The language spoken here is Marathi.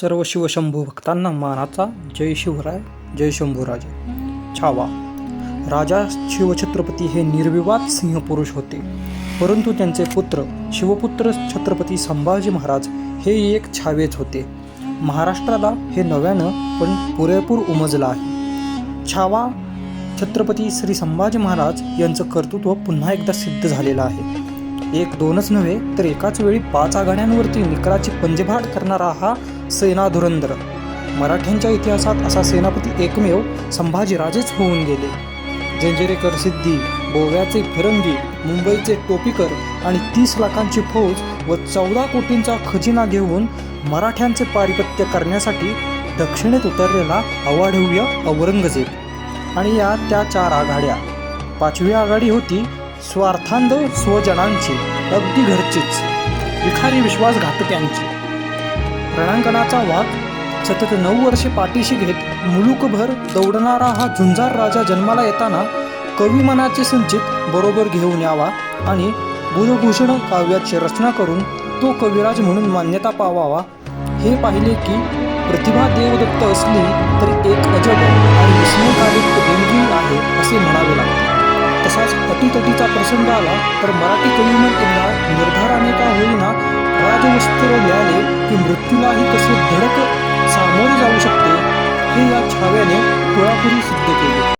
सर्व शिवशंभू भक्तांना मानाचा जय शिवराय जय शंभूराजे. छावा. राजा शिवछत्रपती हे निर्विवाद सिंहपुरुष होते. परंतु त्यांचे पुत्र शिवपुत्र छत्रपती संभाजी महाराज हे एक छावेच होते. महाराष्ट्राला हे नव्यानं पण पुरेपूर उमजलं आहे. छावा छत्रपती श्री संभाजी महाराज यांचं कर्तृत्व पुन्हा एकदा सिद्ध झालेलं आहे. एक दोनच नव्हे तर एकाच वेळी पाच आघाड्यांवरती निकराची पंजेभाट करणारा हा सेना धुरंधर मराठ्यांच्या इतिहासात असा सेनापती एकमेव संभाजीराजेच होऊन गेले. जंजिरेकर सिद्धी गोव्याचे फिरंगी मुंबईचे टोपीकर आणि तीस लाखांची फौज व चौदा कोटींचा खजिना घेऊन मराठ्यांचे पारिपत्य करण्यासाठी दक्षिणेत उतरलेला अवाढव्य औरंगजेब. आणि या त्या चार आघाड्या. पाचवी आघाडी होती स्वार्थांध स्वजनांची अगदी घरचीच. विखारी विश्वासघातक्यांची रणांगणाचा वाद सतत नऊ वर्षे पाठीशी घेत मुलुकभर दौडणारा हा झुंजार राजा जन्माला येताना कविमनाचे संचित बरोबर घेऊन यावा आणि गुरुभूषण काव्याची रचना करून तो कविराज म्हणून मान्यता पावावा. हे पाहिले की प्रतिभा देवदत्त असली तरी एक अजब आणि विस्मयकालिक देणगी आहे असे म्हणावे लागते. तसाच अटीतटीचा प्रसंग आला तर मराठी कवीमन एकदा निर्धाराने का होईना मिळाले मृत्यूलाही कसे धडक सामोरे जाऊ शकते हे या छाव्याने पुळापुरी सिद्ध केले.